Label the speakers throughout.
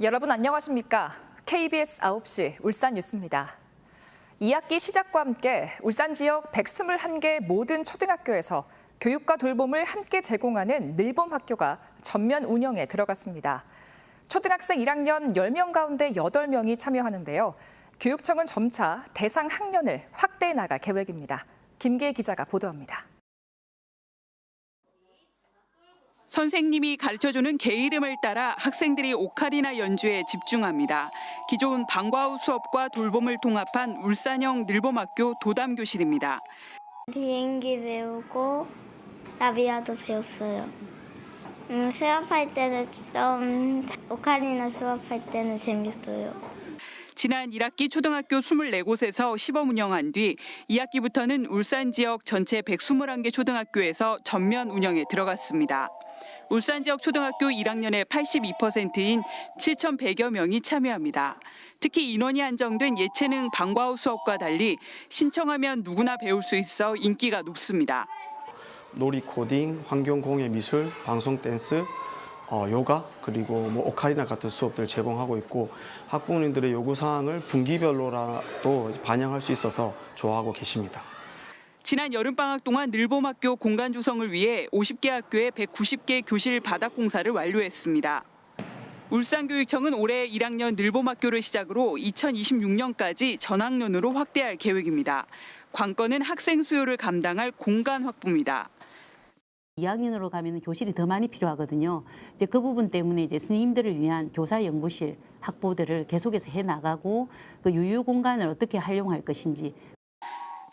Speaker 1: 여러분 안녕하십니까? KBS 9시 울산 뉴스입니다. 2학기 시작과 함께 울산 지역 121개 모든 초등학교에서 교육과 돌봄을 함께 제공하는 늘봄 학교가 전면 운영에 들어갔습니다. 초등학생 1학년 10명 가운데 8명이 참여하는데요. 교육청은 점차 대상 학년을 확대해 나갈 계획입니다. 김계 기자가 보도합니다.
Speaker 2: 선생님이 가르쳐주는 개 이름을 따라 학생들이 오카리나 연주에 집중합니다. 기존 방과 후 수업과 돌봄을 통합한 울산형 늘봄학교 도담교실입니다.
Speaker 3: 비행기 배우고 나비야도 배웠어요. 음, 수업할 때는 좀 오카리나 수업할 때는 재밌어요.
Speaker 2: 지난 1학기 초등학교 24곳에서 시범 운영한 뒤 2학기부터는 울산 지역 전체 121개 초등학교에서 전면 운영에 들어갔습니다. 울산 지역 초등학교 1학년의 82%인 7,100여 명이 참여합니다. 특히 인원이 한정된 예체능 방과 후 수업과 달리 신청하면 누구나 배울 수 있어 인기가 높습니다.
Speaker 4: 놀이 코딩, 환경 공예 미술, 방송 댄스, 어, 요가 그리고 뭐 오카리나 같은 수업들을 제공하고 있고 학부모님들의 요구 사항을 분기별로라도 반영할 수 있어서 좋아하고 계십니다.
Speaker 2: 지난 여름방학 동안 늘봄학교 공간 조성을 위해 50개 학교에 190개 교실 바닥 공사를 완료했습니다. 울산교육청은 올해 1학년 늘봄학교를 시작으로 2026년까지 전학년으로 확대할 계획입니다. 관건은 학생 수요를 감당할 공간 확보입니다.
Speaker 5: 2학년으로 가면 교실이 더 많이 필요하거든요. 이제 그 부분 때문에 이제 스님들을 위한 교사 연구실 확보들을 계속해서 해 나가고 그 유유 공간을 어떻게 활용할 것인지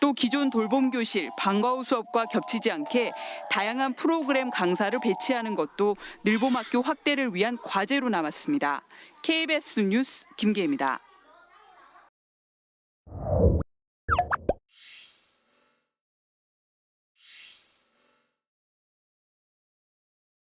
Speaker 2: 또 기존 돌봄 교실, 방과 후 수업과 겹치지 않게 다양한 프로그램 강사를 배치하는 것도 늘봄학교 확대를 위한 과제로 남았습니다. KBS 뉴스 김계입니다.